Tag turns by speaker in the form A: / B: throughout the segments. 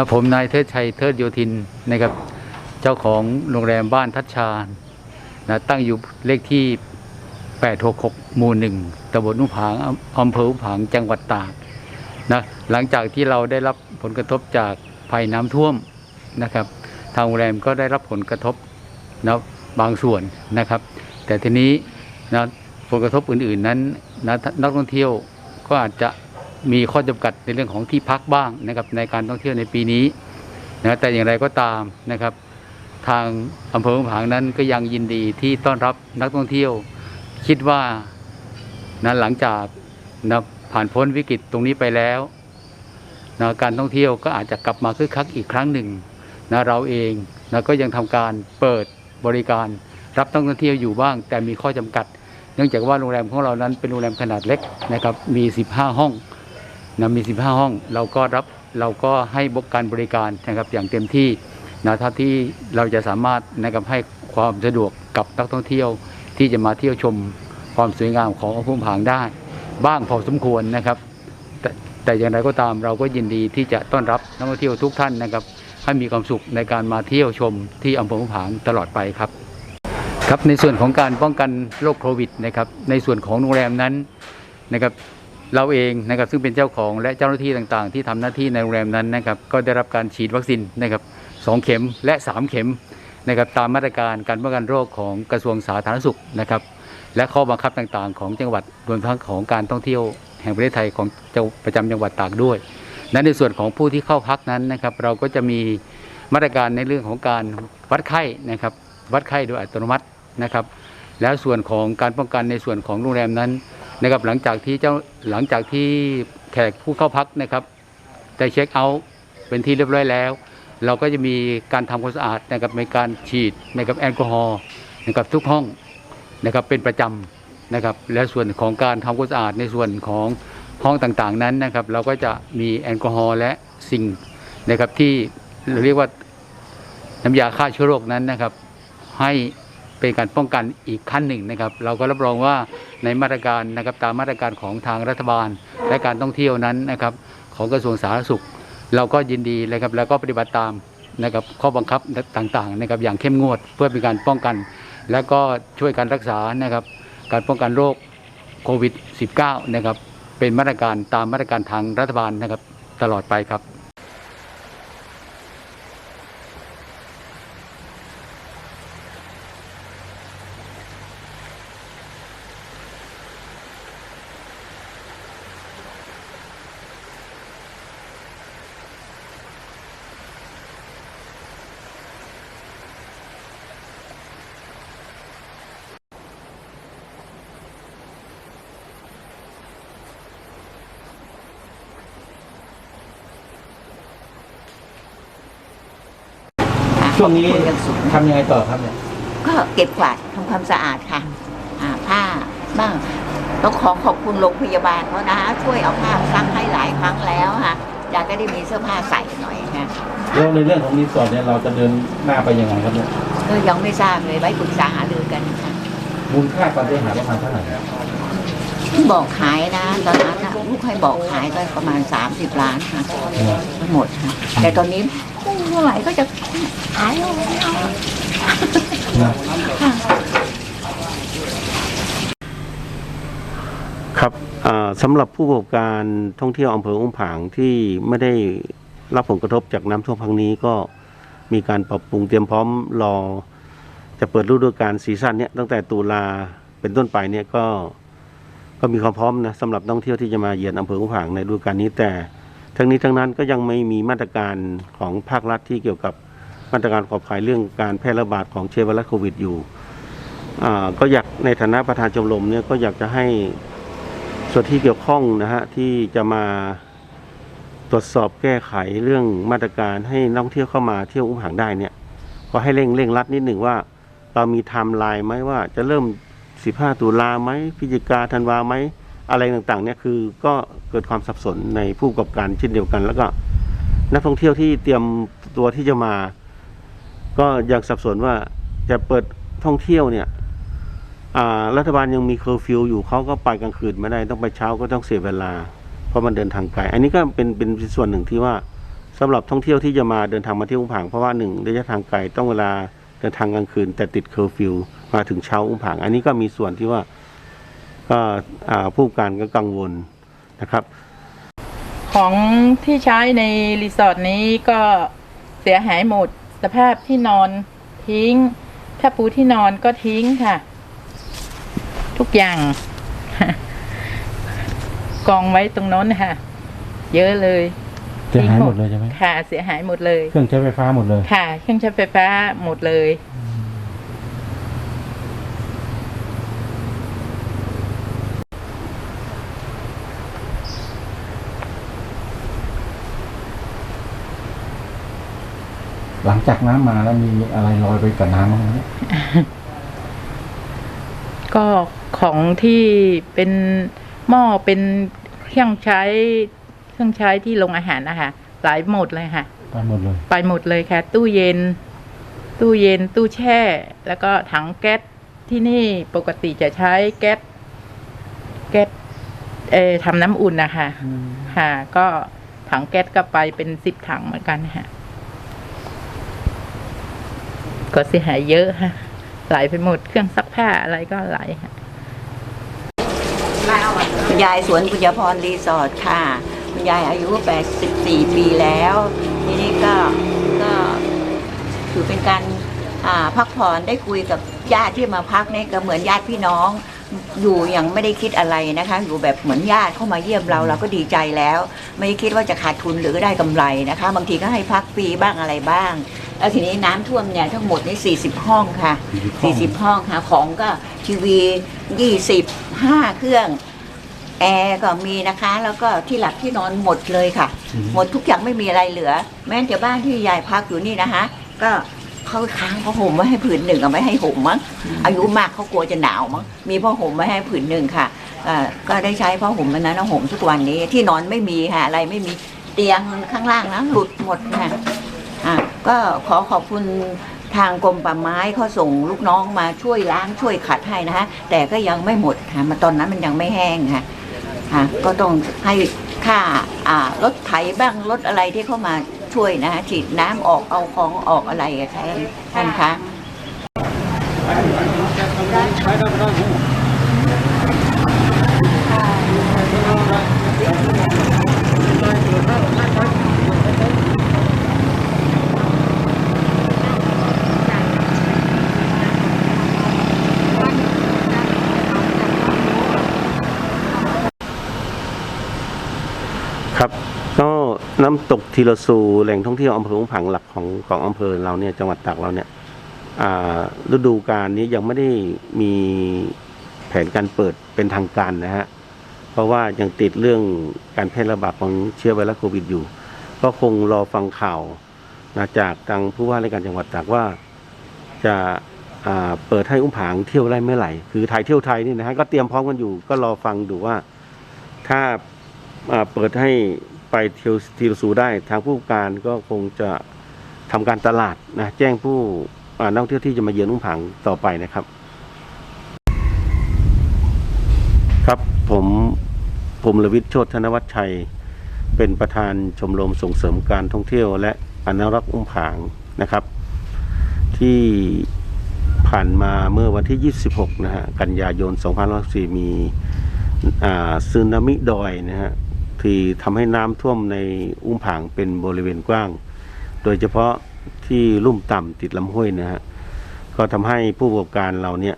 A: นะผมนายเทิดชัยเทิดโยธินนะครับ เจ้าของโรงแรมบ้านทัชชานะตั้งอยู่เลขที่ 866 หมู่หนึ่งตำบลอุผางอำอำเภออุผางจังหวัดตากนะหลังจากที่เราได้รับผลกระทบจากภัยน้ำท่วมนะครับ ทางโรงแรมก็ได้รับผลกระทบนะบางส่วนนะครับ แต่ทีนี้นะผลกระทบอื่นๆนั้นนะนักท่องเที่ยวก็อาจจะ มีข้อจำกัดในเรื่องของที่พักบ้างนะครับในการท่องเที่ยวในปีนี้นะแต่อย่างไรก็ตามนะครับ ทางอำเภอผางนั้นก็ยังยินดีที่ต้อนรับนักท่องเที่ยว คิดว่านะหลังจากนะผ่านพ้นวิกฤตตรงนี้ไปแล้วนะการท่องเที่ยวก็อาจจะกลับมาคึกคักอีกครั้งหนึ่งนะเราเองนะก็ยังทำการเปิดบริการรับนักท่องเที่ยวอยู่บ้าง แต่มีข้อจำกัด เนื่องจากว่าโรงแรมของเรานั้นเป็นโรงแรมขนาดเล็กนะครับมี 15 ห้อง นะมี 15 ห้อง เราก็รับเราก็ให้บริการบริการนะครับอย่างเต็มที่นะเท่าที่เราจะสามารถนะครับให้ความสะดวกกับนักท่องเที่ยวที่จะมาเที่ยวชมความสวยงามของอำเภอผางได้ บ้างพอสมควรนะครับแต่แต่อย่างไรก็ตามเราก็ยินดีที่จะต้อนรับนักท่องเที่ยวทุกท่านนะครับให้มีความสุขในการมาเที่ยวชมที่อำเภอผางตลอดไปครับครับในส่วนของการป้องกันโรคโควิดนะครับในส่วนของโรงแรมนั้นนะครับ เราเองนะครับซึ่งเป็นเจ้าของและเจ้าหน้าที่ต่างๆ ที่ทำหน้าที่ในโรงแรมนั้นนะครับก็ได้รับการฉีดวัคซีนนะครับสองเข็มและสามเข็มนะครับตามมาตรการการป้องกันโรคของกระทรวงสาธารณสุขนะครับและข้อบังคับต่างๆ ของจังหวัดรวมทั้งของการท่องเที่ยวแห่งประเทศไทยของเจ้าประจำจังหวัดตากด้วยและในส่วนของผู้ที่เข้าพักนั้นนะครับเราก็จะมีมาตรการในเรื่องของการวัดไข้นะครับวัดไข้โดยอัตโนมัตินะครับแล้วส่วนของการป้องกันในส่วนของโรงแรมนั้น นะครับหลังจากที่เจ้าหลังจากที่แขกผู้เข้าพักนะครับได้เช็คเอาท์เป็นที่เรียบร้อยแล้ว เราก็จะมีการทำความสะอาดนะครับในการฉีดนะครับแอลกอฮอล์นะครับทุกห้องนะครับเป็นประจำนะครับและส่วนของการทำความสะอาดในส่วนของห้องต่างๆนั้นนะครับ เราก็จะมีแอลกอฮอล์และสิ่งนะครับที่เราเรียกว่าน้ำยาฆ่าเชื้อโรคนั้นนะครับให้ เป็นการป้องกันอีกขั้นหนึ่งนะครับ เราก็รับรองว่าในมาตรการนะครับตามมาตรการของทางรัฐบาล และการท่องเที่ยวนั้นนะครับ ของกระทรวงสาธารณสุข เราก็ยินดีนะครับแล้วก็ปฏิบัติตามนะครับข้อบังคับต่างๆนะครับอย่างเข้มงวดเพื่อเป็นการป้องกัน แล้วก็ช่วยการรักษานะครับ การป้องกันโรคโควิด -19 นะครับเป็นมาตรการตามมาตรการทางรัฐบาลนะครับตลอดไปครับ
B: ช่วงนี้
C: คุยกันสุด
B: ทำยังไงต่อครับเนี่ย
C: ก็เก็บกวาดทำความสะอาดค่ะอ่าผ้าบ้างต้องขอขอบคุณโรงพยาบาลเขานะคะช่วยเอาผ้าซักให้หลายครั้งแล้วค่ะอยากก็ได้มีเสื้อผ้าใส่หน่อยค่ะ
B: แล้วในเรื่องของรีสอร์ทเนี่ยเราจะเดินหน้าไปยังไงครับเนี่ย
C: ก็ยังไม่ทราบเลยไว้ปรึกษาหารือกันค่ะ
B: มูลค่าความเสียหายประมาณเท่าไหร่ครับ
C: ที่บอกขายนะ ตอนนั้นนะ ลูกให้บอกขายก็ประมาณ 30 ล้านค่ะทั้งหมดค่ะแต่ตอนนี้เมื่อไหร่ก็จะขายเอาไม่เอา
B: นะ
C: ค่ะ
D: ครับอ่าสำหรับผู้ประกอบการท่องเที่ยวอำเภออุ้มผางที่ไม่ได้รับผลกระทบจากน้ำท่วมครั้งนี้ก็มีการปรับปรุงเตรียมพร้อมรอ จะเปิดฤดูกาลซีซั่นเนี้ยตั้งแต่ตุลาเป็นต้นไปเนี่ยก็ ก็มีความพร้อมนะสำหรับนักท่องเที่ยวที่จะมาเยือนอำเภออุ้มผางในฤดูกาลนี้แต่ ทั้งนี้ทั้งนั้นก็ยังไม่มีมาตรการของภาครัฐที่เกี่ยวกับมาตรการขอบขายเรื่องการแพร่ระบาดของเชื้อไวรัสโควิดอยู่ก็อยากในฐานะประธานชมรมเนี่ยก็อยากจะให้ส่วนที่เกี่ยวข้องนะฮะที่จะมาตรวจสอบแก้ไขเรื่องมาตรการให้นักท่องเที่ยวเข้ามาเที่ยวอุ้มหางได้เนี่ยก็ให้เร่งเร่งรัดนิดหนึ่งว่าเรามีไทม์ไลน์ไหมว่าจะเริ่ม 15 ตุลาไหมพฤศจิกาธันวาไหมอะไรต่างๆเนี่ยคือก็เกิดความสับสนในผู้ประกอบการเช่นเดียวกัน แล้วก็นักท่องเที่ยวที่เตรียมตัวที่จะมา ก็ยังสับสนว่าจะเปิดท่องเที่ยวเนี่ยรัฐบาลยังมีเคอร์ฟิวอยู่เขาก็ไปกลางคืนไม่ได้ต้องไปเช้าก็ต้องเสียเวลา เพราะมันเดินทางไกลอันนี้ก็เป็นเป็นส่วนหนึ่งที่ว่าสำหรับท่องเที่ยวที่จะมาเดินทางมาที่อุ้มผางเพราะว่าหนึ่งระยะทางไกลต้องเวลาเดินทางกลางคืน แต่ติดเคอร์ฟิว มาถึงเช้าอุ้มผาง อันนี้ก็มีส่วนที่ว่าก็อ่าผู้การก็กังวลนะครับ
E: ของที่ใช้ในรีสอร์ทนี้ก็เสียหายหมดสภาพที่นอนทิ้ง ถ้าปูที่นอนก็ทิ้งค่ะ ทุกอย่าง กองไว้ตรงโน้นค่ะ เยอะเลย
B: เสียหายหมดเลยใช่ไหม
E: ค่ะ เสียหายหมดเลย
B: เครื่องใช้ไฟฟ้าหมดเลย
E: ค่ะ เครื่องใช้ไฟฟ้าหมดเลย
B: งจากน้ำมาแล้วมีอะไรลอยไปกับน้ำบ้างไหม
E: ก็ของที่เป็นหม้อเป็นเครื่องใช้เครื่องใช้ที่ลงอาหารนะคะหลายหมดเลยค่ะ
B: ไปหมดเลย
E: ไปหมดเลยค่ะ ตู้เย็น ตู้เย็นตู้แช่ แล้วก็ถังแก๊สที่นี่ปกติจะใช้แก๊สแก๊สเออทำน้ำอุ่นนะคะ ค่ะ ก็ถังแก๊สก็ไปเป็นสิบถังเหมือนกันค่ะ ก็เสียหายเยอะค่ะไหลไปหมดเครื่องซักผ้าอะไรก็ไหลค่ะ
C: คุณยายสวนปุญญพรรีสอร์ทค่ะ คุณยายอายุ 84 ปีแล้ว ทีนี้ก็ก็ถือเป็นการพักผ่อนได้คุยกับญาติที่มาพักเนี่ยก็เหมือนญาติพี่น้อง อยู่อย่างไม่ได้คิดอะไรนะคะ อยู่แบบเหมือนญาติเข้ามาเยี่ยมเราเราก็ดีใจแล้ว ไม่ได้คิดว่าจะขาดทุนหรือได้กำไรนะคะ บางทีก็ให้พักฟรีบ้างอะไรบ้าง แล้วทีนี้น้ำท่วมเนี่ยทั้งหมดนี่40 ห้องค่ะ40 ห้องค่ะ ของก็ทีวี 20 5 เครื่อง แอร์ก็มีนะคะ แล้วก็ที่หลับที่นอนหมดเลยค่ะหมดทุกอย่างไม่มีอะไรเหลือ แม้แต่บ้านที่ยายพักอยู่นี่นะคะ ก็เขาค้างผ้าห่มไว้ให้ผืนหนึ่งเอาไว้ให้ห่มมั้งอายุมากเขากลัวจะหนาวมั้งมีผ้าห่มไว้ให้ผืนหนึ่งค่ะอ่าก็ได้ใช้ผ้าห่มมันนั้นนะห่มทุกวันนี้ที่นอนไม่มีค่ะอะไรไม่มีเตียงข้างล่างนะหลุดหมดค่ะอ่า ก็ขอขอบคุณทางกรมป่าไม้เขาส่งลูกน้องมาช่วยล้างช่วยขัดให้นะคะแต่ก็ยังไม่หมดค่ะมาตอนนั้นมันยังไม่แห้งค่ะค่ะก็ต้องให้ค่าอ่ารถไถบ้างรถอะไรที่เข้ามาช่วยนะฉีดน้ำออกเอาของออกอะไรอะท่านท่านคะ
D: ครับก็น้ำตกทีละซูแหล่งท่องเที่ยวอำเภออุ้มผางหลักของของอำเภอเราเนี่ยจังหวัดตากเราเนี่ยฤดูกาลนี้ยังไม่ได้มีแผนการเปิดเป็นทางการนะฮะเพราะว่ายังติดเรื่องการแพร่ระบาดของเชื้อไวรัสโควิดอยู่ ก็คงรอฟังข่าวนะจากทางผู้ว่าราชการจังหวัดตากว่าจะเปิดให้อุ้มผางเที่ยวได้เมื่อไหร่ คือไทยเที่ยวไทยนี่นะฮะก็เตรียมพร้อมกันอยู่ก็รอฟังดูว่าถ้า เปิดให้ไปเที่ยวทีละสูได้ทางผู้การก็คงจะทำการตลาดนะแจ้งผู้นักท่องเที่ยวที่จะมาเยือนอุ้มผางต่อไปนะครับ ครับผมผมลวิทย์โชตธนวัชชัย เป็นประธานชมรมส่งเสริมการท่องเที่ยว และอนุรักษ์อุ้มผางนะครับ ที่ผ่านมาเมื่อวันที่ 26 นะฮะกันยายน 2564มีอ่าซึนามิดอยนะฮะ ที่ทำให้น้ำท่วมในอุ้มผางเป็นบริเวณกว้าง โดยเฉพาะที่ลุ่มต่ำติดลำห้วยนะฮะก็ทำให้ผู้ประกอบการเราเนี่ย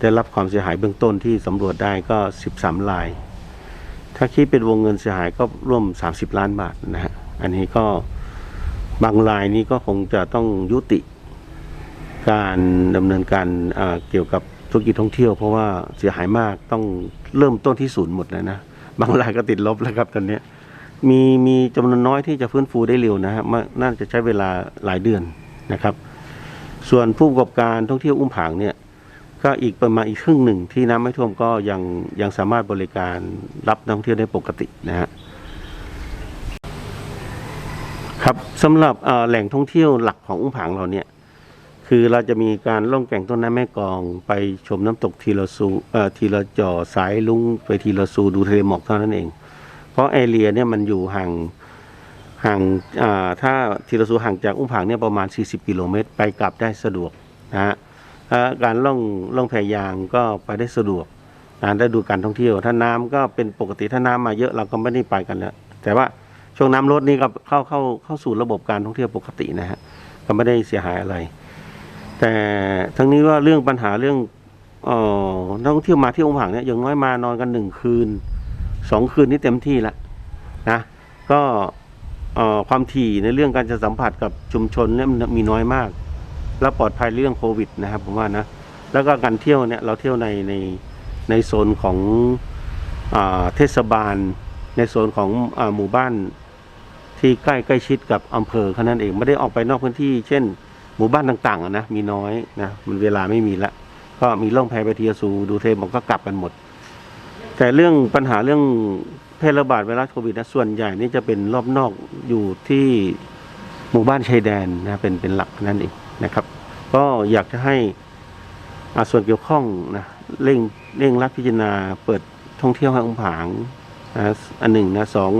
D: ได้รับความเสียหายเบื้องต้นที่สำรวจได้ก็ 13ราย ถ้าคิดเป็นวงเงินเสียหายก็ร่วม 30 ล้านบาทนะฮะอันนี้ก็บางรายนี้ก็คงจะต้องยุติการดำเนินการเกี่ยวกับธุรกิจท่องเที่ยว เพราะว่าเสียหายมากต้องเริ่มต้นที่ศูนย์หมดเลยนะ บางรายก็ติดลบแล้วครับตอนนี้มีมีจำนวนน้อยที่จะฟื้นฟูได้เร็วนะฮะมาน่าจะใช้เวลาหลายเดือนนะครับ ส่วนผู้ประกอบการท่องเที่ยวอุ้มผางเนี่ยก็อีกประมาณอีกครึ่งหนึ่งที่น้ำไม่ท่วมก็ยังยังสามารถบริการรับนักท่องเที่ยวได้ปกตินะฮะครับสำหรับแหล่งท่องเที่ยวหลักของอุ้มผางเราเนี่ย คือเราจะมีการล่องแก่งต้นน้ำแม่กอง ไปชมน้ำตกทีละซูเอ่อทีละจ่อสายลุงไปทีละซูดูทะเลหมอกเท่านั้นเอง เพราะแอเรียเนี่ยมันอยู่ห่างห่างอ่าถ้าทีละสูห่างจากอุ้มผางเนี่ยประมาณ 40 กิโลเมตร ไปกลับได้สะดวกนะฮะการล่องล่องแพยางก็ไปได้สะดวกนะได้ดูการท่องเที่ยว ถ้าน้ำก็เป็นปกติถ้าน้ำมาเยอะเราก็ไม่ได้ไปกันแล้วแต่ว่าช่วงน้ำลดนี่ก็เข้าเข้าเข้าสู่ระบบการท่องเที่ยวปกตินะฮะก็ไม่ได้เสียหายอะไร แต่ทั้งนี้ว่าเรื่องปัญหาเรื่องออนักท่องเที่ยวมาที่องค์ผางเนี่ยอย่างน้อยมานอนกันหนึ่งคืนสองคืนนี่เต็มที่ละนะก็ความถี่ในเรื่องการจะสัมผัสกับชุมชนเนี่ยมันมีน้อยมาก แล้วปลอดภัยเรื่องโควิดนะครับผมว่านะแล้วก็การเที่ยวเนี่ยเราเที่ยวในในในโซนของอเทศบาล ในโซนของอหมู่บ้านที่ใกล้ใกล้ชิดกับอำเภอแค่นั้นเองไม่ได้ออกไปนอกพื้นที่ เช่น หมู่บ้านต่างๆนะมีน้อยนะมันเวลาไม่มีละ ก็มีล่องแพไปเทียซูดูเทมบอกก็กลับกันหมด แต่เรื่องปัญหาเรื่องแพร่ระบาดไวรัสโควิดนะส่วนใหญ่นี่จะเป็นรอบนอกอยู่ที่หมู่บ้านชายแดนนะเป็นเป็นหลักนั่นเองนะครับ ก็อยากจะให้ส่วนเกี่ยวข้องนะเร่งเร่งรัดพิจารณาเปิดท่องเที่ยวให้องผางนะอันหนึ่งนะสอง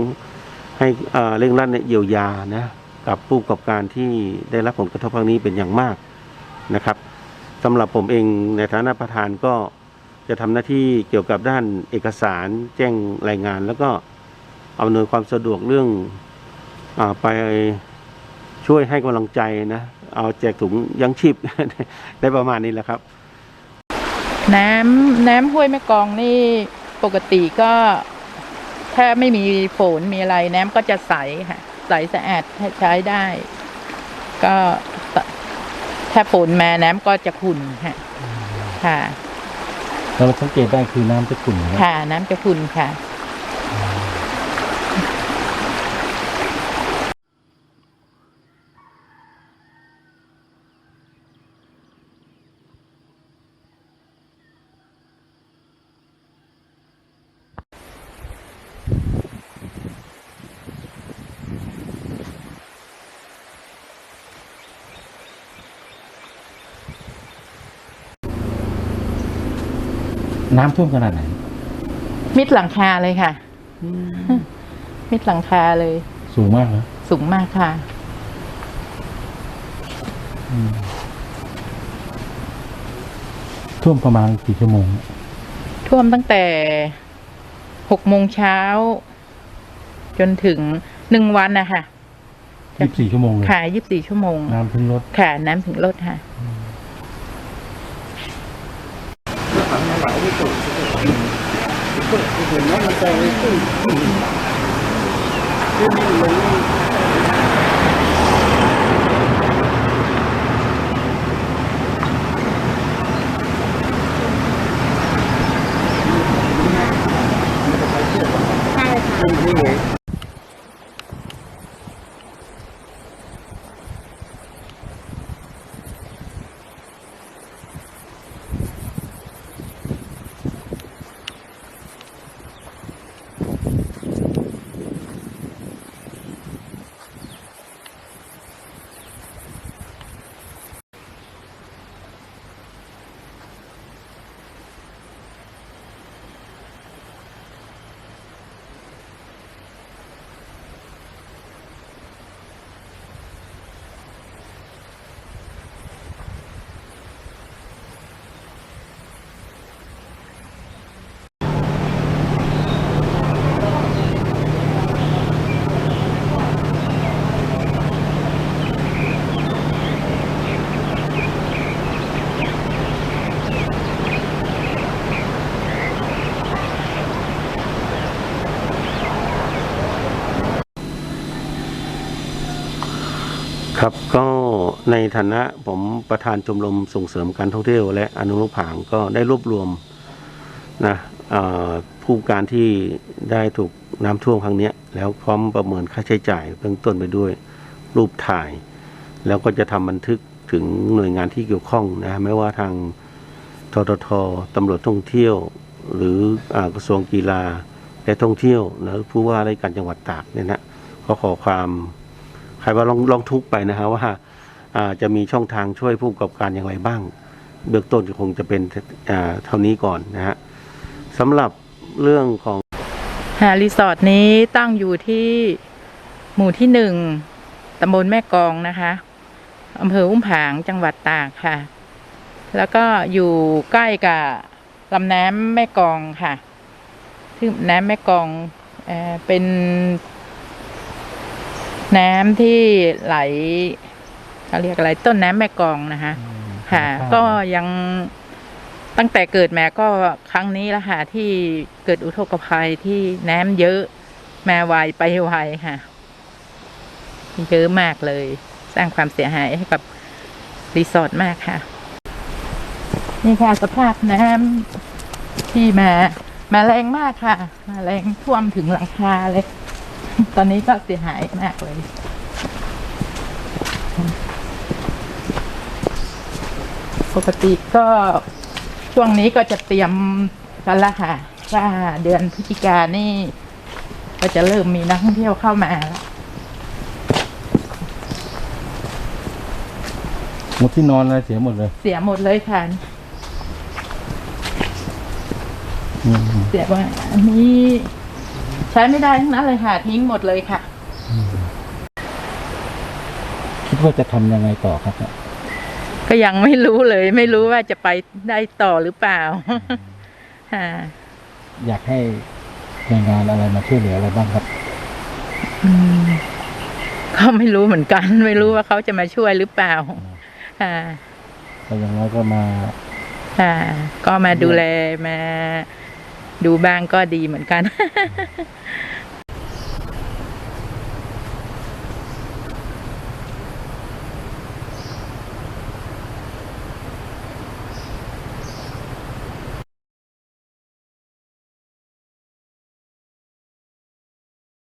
D: ให้อ่าเร่งรัดเนี่ยเยียวยานะ กับผู้ประกอบการที่ได้รับผลกระทบครั้งนี้เป็นอย่างมากนะครับสำหรับผมเองในฐานะประธานก็จะทำหน้าที่เกี่ยวกับด้านเอกสารแจ้งรายงาน แล้วก็อำนวยความสะดวกเรื่องอไปช่วยให้กำลังใจนะเอาแจกถุงยังชีพได้ประมาณนี้แหละครับ
E: น้ำน้ำห้วยแม่กองนี่ปกติก็ ถ้าไม่มีฝนมีอะไรน้ำก็จะใสค่ะ ใสสะอาดใช้ได้ ก็ตถ้าฝนมาน้ำก็จะขุ่นค่ะค่ะ
B: เราสังเกตได้คือน้ำจะขุ่นนะ
E: ค่ะ น้ำจะขุ่นค่ะ
B: น้ำท่วมขนาดไหน
E: มิดหลังคาเลยค่ะ มิดหลังคาเลย
B: สูงมากนะ
E: สูงมากค่ะ
B: ท่วมประมาณกี่ชั่วโมง
E: ท่วมตั้งแต่หกโมงเช้า จนถึงหนึ่งวันนะคะ
B: ยี่สิบสี่ชั่วโมงเลย
E: ค่ะยี่สิบสี่ชั่วโมง
B: น้ำถึงรถ
E: ค่ะ น้ำถึงลดค่ะ 把무도없어도아니 면, 그걸그게나는다에 꿈?
D: ครับก็ในฐานะผมประธานชมรมส่งเสริมการท่องเที่ยวและอนุรักษ์ผางก็ได้รวบรวมนะผู้การที่ได้ถูกน้ำท่วมครั้งเนี้ยแล้วพร้อมประเมินค่าใช้จ่ายเบื้องต้นไปด้วยรูปถ่าย แล้วก็จะทำบันทึกถึงหน่วยงานที่เกี่ยวข้องนะไม่ว่าทางทททตำรวจท่องเที่ยว หรือกระทรวงกีฬาและท่องเที่ยวนะผู้ว่าราชการจังหวัดตากเนี่ยนะก็ขอความ ครว่าลองลองทุกไปนะฮะว่าอ่าจะมีช่องทางช่วยผู้ประกอบการอย่างไรบ้าง เบื้องต้นก็คงจะเป็นเท่านี้ก่อนนะฮะสำหรับเรื่องของ
E: หารีสอร์ทนี้ตั้งอยู่ที่หมู่ที่หนึ่งตำบลแม่กองนะคะอำเภออุ้มผางจังหวัดตากค่ะ แล้วก็อยู่ใกล้กับลำน้ำแม่กองค่ะที่น้ำแม่กองเอเป็น น้ำที่ไหลเขาเรียกอะไรต้นน้ำแม่กลองนะคะค่ะ ก็ยังตั้งแต่เกิดมาก็ครั้งนี้แล้วค่ะที่เกิดอุทกภัยที่น้ำเยอะมาไวไปไวค่ะเยอะมากเลย สร้างความเสียหายให้กับรีสอร์ทมากค่ะ นี่ค่ะสภาพน้ำที่มา มาแรงมากค่ะ มาแรงท่วมถึงหลังคาเลย ตอนนี้ก็เสียหายมากเลยปกติก็ช่วงนี้ก็จะเตรียมกันละค่ะว่าเดือนพฤศจิกานี่ ก็จะเริ่มมีนักท่องเที่ยวเข้ามาแล้ว
B: หมดที่นอนอะไรเสียหมดเลย
E: เสียหมดเลยค่ะ
B: อืม
E: เสียว่าอันนี้ใช้ไม่ได้ทั้งนั้นเลยค่ะ ทิ้งหมดเลยค่ะ
B: คิดว่าจะทำยังไงต่อครับเนี่ย
E: ก็ยังไม่รู้เลย ไม่รู้ว่าจะไปได้ต่อหรือเปล่าค่ะ
B: อยากให้หน่วยงานอะไรมาช่วยเหลืออะไรบ้างครับ
E: อืมก็ไม่รู้เหมือนกัน ไม่รู้ว่าเขาจะมาช่วยหรือเปล่า ค่ะ
B: ก็อย่างน้อยก็มา
E: ค่ะ ก็มาดูแลมา ดูบ้างก็ดีเหมือนกัน